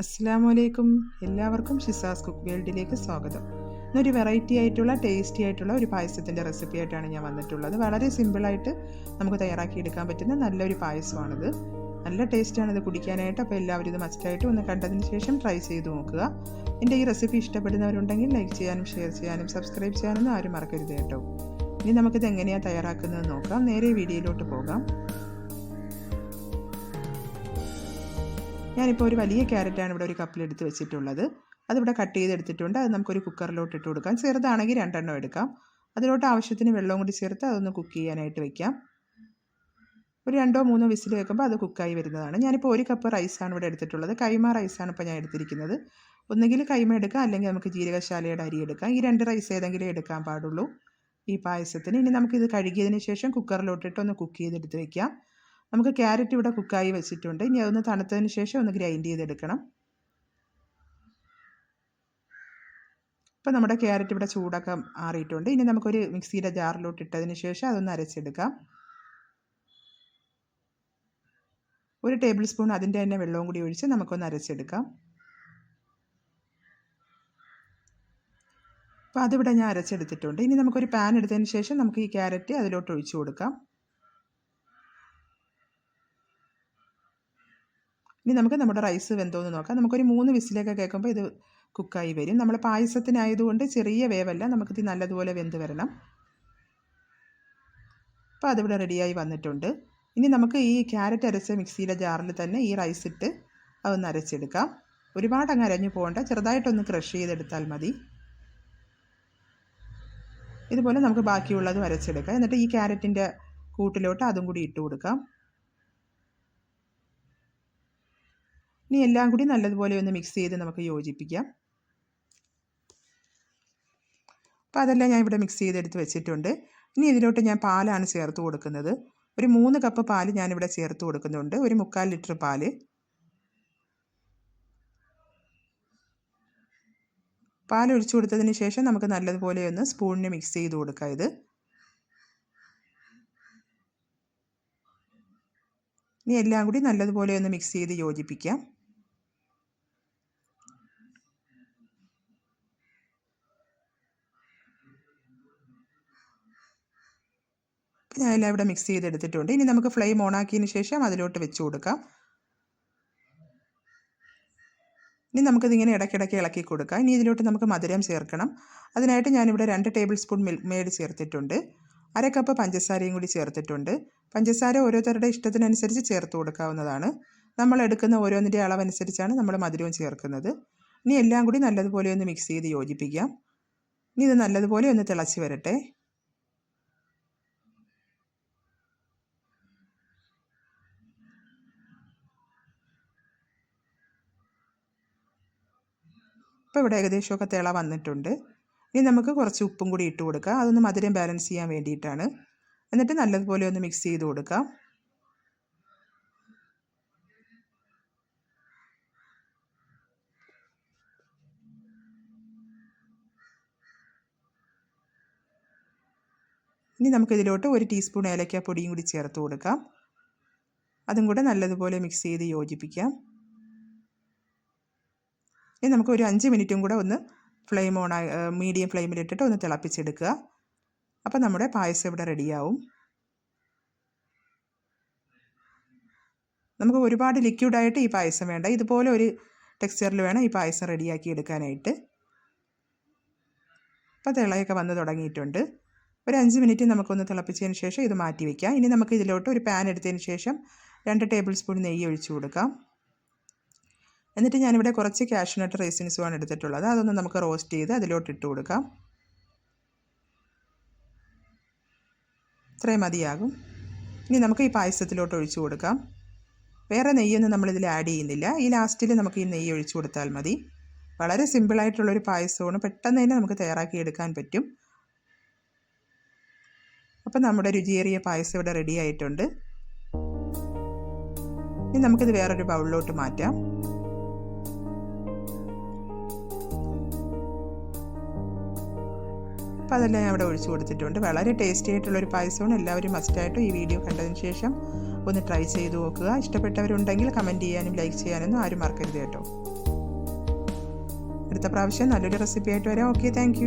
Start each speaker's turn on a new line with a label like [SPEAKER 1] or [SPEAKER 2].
[SPEAKER 1] അസ്സാം വലൈക്കും എല്ലാവർക്കും ഷിസാസ് കുക്ക് വേൾഡിലേക്ക് സ്വാഗതം. ഇന്നൊരു വെറൈറ്റി ആയിട്ടുള്ള ടേസ്റ്റി ആയിട്ടുള്ള ഒരു പായസത്തിന്റെ റെസിപ്പി ആയിട്ടാണ് ഞാൻ വന്നിട്ടുള്ളത്. വളരെ സിമ്പിളായിട്ട് നമുക്ക് തയ്യാറാക്കി എടുക്കാൻ പറ്റുന്ന നല്ലൊരു പായസമാണിത്. നല്ല ടേസ്റ്റാണ് ഇത് കുടിക്കാനായിട്ട്. അപ്പോൾ എല്ലാവരും ഇത് മസ്റ്റായിട്ട് ഒന്ന് കണ്ടതിന് ശേഷം ട്രൈ ചെയ്ത് നോക്കുക. എന്റെ ഈ റെസിപ്പി ഇഷ്ടപ്പെടുന്നവരുണ്ടെങ്കിൽ ലൈക്ക് ചെയ്യാനും ഷെയർ ചെയ്യാനും സബ്സ്ക്രൈബ് ചെയ്യാനൊന്നും ആരും മറക്കരുത് കേട്ടോ. ഇനി നമുക്കിത് എങ്ങനെയാണ് തയ്യാറാക്കുന്നത് നോക്കാം. നേരെ വീഡിയോയിലോട്ട് പോകാം. ഞാനിപ്പോൾ ഒരു വലിയ ക്യാരറ്റാണ് ഇവിടെ ഒരു കപ്പിലെടുത്ത് വെച്ചിട്ടുള്ളത്. അതിവിടെ കട്ട് ചെയ്തെടുത്തിട്ടുണ്ട്. അത് നമുക്കൊരു കുക്കറിലോട്ട് ഇട്ട് കൊടുക്കാം. ചെറുതാണെങ്കിൽ രണ്ടെണ്ണം എടുക്കാം. അതിലോട്ട് ആവശ്യത്തിന് വെള്ളവും കൂടി ചേർത്ത് അതൊന്ന് കുക്ക് ചെയ്യാനായിട്ട് വെക്കാം. ഒരു രണ്ടോ മൂന്നോ വിസിൽ വെക്കുമ്പോൾ അത് കുക്കായി വരുന്നതാണ്. ഞാനിപ്പോൾ ഒരു കപ്പ് റൈസാണ് ഇവിടെ എടുത്തിട്ടുള്ളത്. കൈമ റൈസാണ് ഇപ്പോൾ ഞാൻ എടുത്തിരിക്കുന്നത്. ഒന്നുകിൽ കൈമ എടുക്കാം. അല്ലെങ്കിൽ നമുക്ക് ജീരകശാലയുടെ അരി എടുക്കാം. ഈ രണ്ട് റൈസ് ഏതെങ്കിലും എടുക്കാൻ പാടുള്ളൂ. ഈ പായസത്തിന്. ഇനി നമുക്കിത് കഴുകിയതിന് ശേഷം കുക്കറിലോട്ടിട്ട് ഒന്ന് കുക്ക് ചെയ്തെടുത്ത് വെക്കാം. നമുക്ക് ക്യാരറ്റ് ഇവിടെ കുക്കായി വെച്ചിട്ടുണ്ട്. ഇനി അതൊന്ന് തണുത്തതിന് ശേഷം ഒന്ന് ഗ്രൈൻഡ് ചെയ്തെടുക്കണം. അപ്പം നമ്മുടെ ക്യാരറ്റ് ഇവിടെ ചൂടൊക്കെ ആറിയിട്ടുണ്ട് ഇനി നമുക്കൊരു മിക്സിയുടെ ജാറിലോട്ട് ഇട്ടതിന് ശേഷം അതൊന്ന് അരച്ചെടുക്കാം. ഒരു ടേബിൾ സ്പൂൺ അതിന്റെ തന്നെ വെള്ളവും കൂടി ഒഴിച്ച് നമുക്കൊന്ന് അരച്ചെടുക്കാം. അപ്പോൾ അതിവിടെ ഞാൻ അരച്ചെടുത്തിട്ടുണ്ട്. ഇനി നമുക്കൊരു പാൻ എടുത്തതിന് ശേഷം നമുക്ക് ഈ ക്യാരറ്റ് അതിലോട്ട് ഒഴിച്ചു കൊടുക്കാം. ഇനി നമുക്ക് നമ്മുടെ റൈസ് വെന്തോന്ന് നോക്കാം. നമുക്കൊരു മൂന്ന് വിസിലൊക്കെ കേൾക്കുമ്പോൾ ഇത് കുക്കായി വരും. നമ്മൾ പായസത്തിനായതുകൊണ്ട് ചെറിയ വേവല്ല നമുക്കിത് നല്ലതുപോലെ വെന്ത് വരണം. അപ്പോൾ അതിവിടെ റെഡിയായി വന്നിട്ടുണ്ട്. ഇനി നമുക്ക് ഈ ക്യാരറ്റ് അരച്ച മിക്സിയിലെ ജാറിൽ തന്നെ ഈ റൈസ് ഇട്ട് അതൊന്ന് അരച്ചെടുക്കാം. ഒരുപാട് അങ്ങ് അരഞ്ഞു പോകണ്ട. ചെറുതായിട്ടൊന്ന് ക്രഷ് ചെയ്തെടുത്താൽ മതി. ഇതുപോലെ നമുക്ക് ബാക്കിയുള്ളതും അരച്ചെടുക്കാം എന്നിട്ട് ഈ ക്യാരറ്റിന്റെ കൂട്ടിലോട്ട് അതും കൂടി ഇട്ട് കൊടുക്കാം. ഇനി എല്ലാം കൂടി നല്ലതുപോലെ ഒന്ന് മിക്സ് ചെയ്ത് നമുക്ക് യോജിപ്പിക്കാം. അപ്പോൾ അതെല്ലാം ഞാൻ ഇവിടെ മിക്സ് ചെയ്തെടുത്ത് വെച്ചിട്ടുണ്ട്. ഇനി ഇതിലോട്ട് ഞാൻ പാലാണ് ചേർത്ത് കൊടുക്കുന്നത്. ഒരു മൂന്ന് കപ്പ് പാൽ ഞാനിവിടെ ചേർത്ത് കൊടുക്കുന്നുണ്ട്. ഒരു മുക്കാൽ ലിറ്റർ പാൽ. പാൽ ഒഴിച്ചു കൊടുത്തതിന് ശേഷം നമുക്ക് നല്ലതുപോലെ ഒന്ന് സ്പൂണിന് മിക്സ് ചെയ്ത് കൊടുക്കാം ഇത്. ഇനി എല്ലാം കൂടി നല്ലതുപോലെ ഒന്ന് മിക്സ് ചെയ്ത് യോജിപ്പിക്കാം. ഞാൻ എല്ലാം ഇവിടെ മിക്സ് ചെയ്തെടുത്തിട്ടുണ്ട്. ഇനി നമുക്ക് ഫ്ലെയിം ഓൺ ആക്കിയതിന് ശേഷം അതിലോട്ട് വെച്ച് കൊടുക്കാം. ഇനി നമുക്കിതിങ്ങനെ ഇടയ്ക്കിടയ്ക്ക് ഇളക്കി കൊടുക്കാം. ഇനി ഇതിലോട്ട് നമുക്ക് മധുരം ചേർക്കണം. അതിനായിട്ട് ഞാനിവിടെ രണ്ട് ടേബിൾ സ്പൂൺ മെയ്ഡ് ചേർത്തിട്ടുണ്ട്. അര കപ്പ് പഞ്ചസാരയും കൂടി ചേർത്തിട്ടുണ്ട്. പഞ്ചസാര ഓരോരുത്തരുടെ ഇഷ്ടത്തിനനുസരിച്ച് ചേർത്ത് കൊടുക്കാവുന്നതാണ്. നമ്മൾ എടുക്കുന്ന ഓരോന്നിന്റെ അളവനുസരിച്ചാണ് നമ്മൾ മധുരവും ചേർക്കുന്നത്. ഇനി എല്ലാം കൂടി നല്ലതുപോലെ ഒന്ന് മിക്സ് ചെയ്ത് യോജിപ്പിക്കാം. ഇനി ഇത് നല്ലതുപോലെ ഒന്ന് തിളച്ച് വരട്ടെ. ഇപ്പോൾ ഇവിടെ ഏകദേശമൊക്കെ തിള വന്നിട്ടുണ്ട്. ഇനി നമുക്ക് കുറച്ച് ഉപ്പും കൂടി ഇട്ട് കൊടുക്കാം. അതൊന്ന് മധുരം ബാലൻസ് ചെയ്യാൻ വേണ്ടിയിട്ടാണ്. എന്നിട്ട് നല്ലതുപോലെ ഒന്ന് മിക്സ് ചെയ്ത് കൊടുക്കാം. ഇനി നമുക്കിതിലോട്ട് ഒരു ടീസ്പൂൺ ഏലക്കാപ്പൊടിയും കൂടി ചേർത്ത് കൊടുക്കാം. അതും കൂടെ നല്ലതുപോലെ മിക്സ് ചെയ്ത് യോജിപ്പിക്കാം. ഇനി നമുക്ക് ഒരു അഞ്ച് മിനിറ്റും കൂടെ ഒന്ന് ഫ്ലെയിം ഓൺ മീഡിയം ഫ്ലെയിമിലിട്ടിട്ട് ഒന്ന് തിളപ്പിച്ചെടുക്കുക. അപ്പോൾ നമ്മുടെ പായസം ഇവിടെ റെഡിയാവും നമുക്ക് ഒരുപാട് ലിക്വിഡായിട്ട് ഈ പായസം വേണ്ട. ഇതുപോലെ ഒരു ടെക്സ്ചറിൽ വേണം ഈ പായസം റെഡിയാക്കി എടുക്കാനായിട്ട്. അപ്പോൾ തിളയൊക്കെ വന്ന് തുടങ്ങിയിട്ടുണ്ട്. ഒരു അഞ്ച് മിനിറ്റ് നമുക്കൊന്ന് തിളപ്പിച്ചതിന് ശേഷം ഇത് മാറ്റി വയ്ക്കാം ഇനി നമുക്ക് ഇതിലോട്ട് ഒരു പാൻ എടുത്തതിന് ശേഷം രണ്ട് ടേബിൾ സ്പൂൺ നെയ്യ് ഒഴിച്ചു കൊടുക്കാം. എന്നിട്ട് ഞാനിവിടെ കുറച്ച് കാഷ്യൂനട്ട് റേസിൻസുമാണ് എടുത്തിട്ടുള്ളത്. അതൊന്ന് നമുക്ക് റോസ്റ്റ് ചെയ്ത് അതിലോട്ട് ഇട്ട് കൊടുക്കാം. ഇത്രയും മതിയാകും. ഇനി നമുക്ക് ഈ പായസത്തിലോട്ട് ഒഴിച്ചു കൊടുക്കാം. വേറെ നെയ്യൊന്നും നമ്മളിതിൽ ആഡ് ചെയ്യുന്നില്ല. ഈ ലാസ്റ്റിൽ നമുക്ക് ഈ നെയ്യ് ഒഴിച്ചു കൊടുത്താൽ മതി. വളരെ സിമ്പിളായിട്ടുള്ളൊരു പായസമാണ്. പെട്ടെന്ന് തന്നെ നമുക്ക് തയ്യാറാക്കി എടുക്കാൻ പറ്റും. അപ്പം നമ്മുടെ രുചിയേറിയ പായസം ഇവിടെ റെഡി ആയിട്ടുണ്ട്. ഇനി നമുക്കിത് വേറൊരു ബൗളിലോട്ട് മാറ്റാം. അപ്പോൾ അതെല്ലാം ഞാൻ അവിടെ ഒഴിച്ചു കൊടുത്തിട്ടുണ്ട്. വളരെ ടേസ്റ്റി ആയിട്ടുള്ളൊരു പായസമാണ്. എല്ലാവരും മസ്റ്റായിട്ടും ഈ വീഡിയോ കണ്ടതിന് ശേഷം ഒന്ന് ട്രൈ ചെയ്ത് നോക്കുക. ഇഷ്ടപ്പെട്ടവരുണ്ടെങ്കിൽ കമന്റ് ചെയ്യാനും ലൈക്ക് ചെയ്യാനൊന്നും ആരും മറക്കരുത് കേട്ടോ. അടുത്ത പ്രാവശ്യം നല്ലൊരു റെസിപ്പി ആയിട്ട് വരാം. Okay thank